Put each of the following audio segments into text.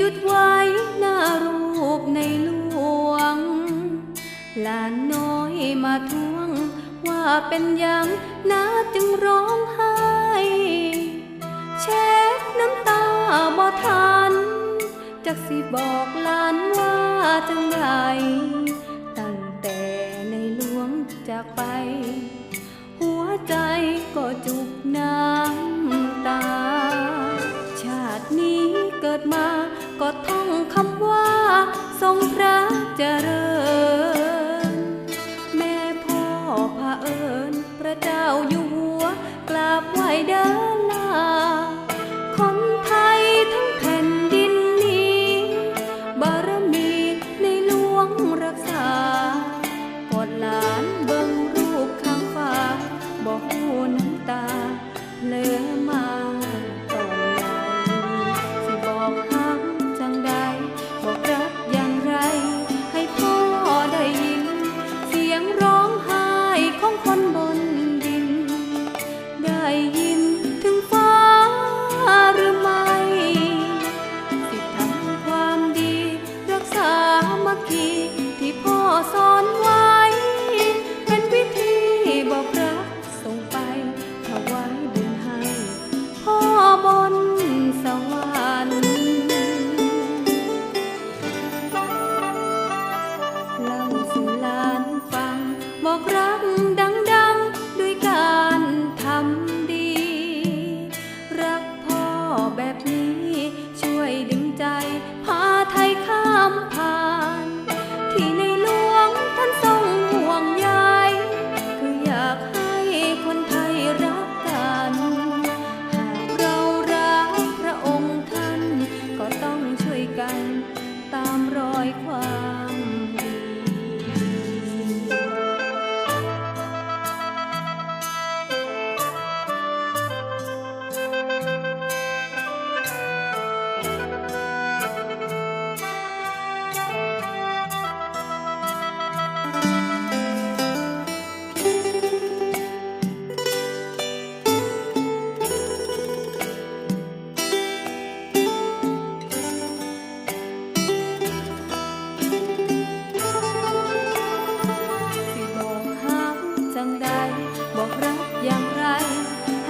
จุดไว้หน้ารูปในหลวง หลานน้อยมาทวง ว่าเป็นยังนาจึงร้องไห้เช็ดน้ำตาบ่ทันจักสิบอกหลานว่าจังไดตั้งแต่ในหลวงจากไป หัวใจก็จุกน้ำตา ชาตินี้เกิดมา เจริญ แม่พ่อพาเอิญพระเจ้าอยู่หัวกราบไหวเดิน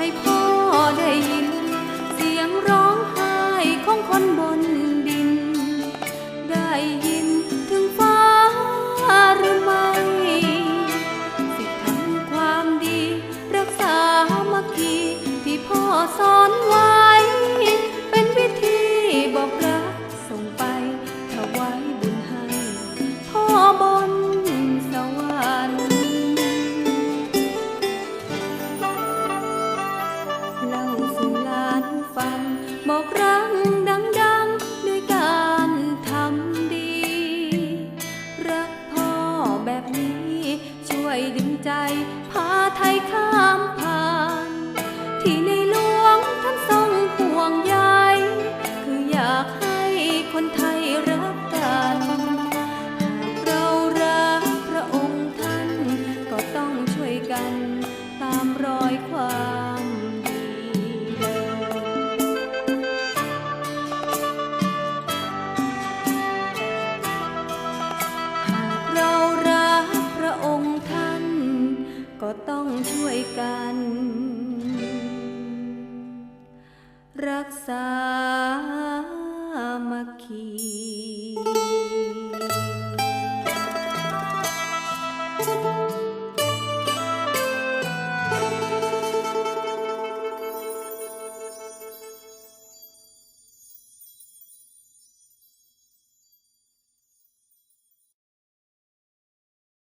ให้พ่อได้ยิน เสียงร้องไห้ของคนบน ที่ในหลวงท่านทรงห่วงใยคืออยากให้คนไทยรักกันหากเรารักพระองค์ท่าน ก็ต้องช่วยกันตามรอยความดีหากเรารักพระองค์ท่าน ก็ต้องช่วยกัน รักษามัคคี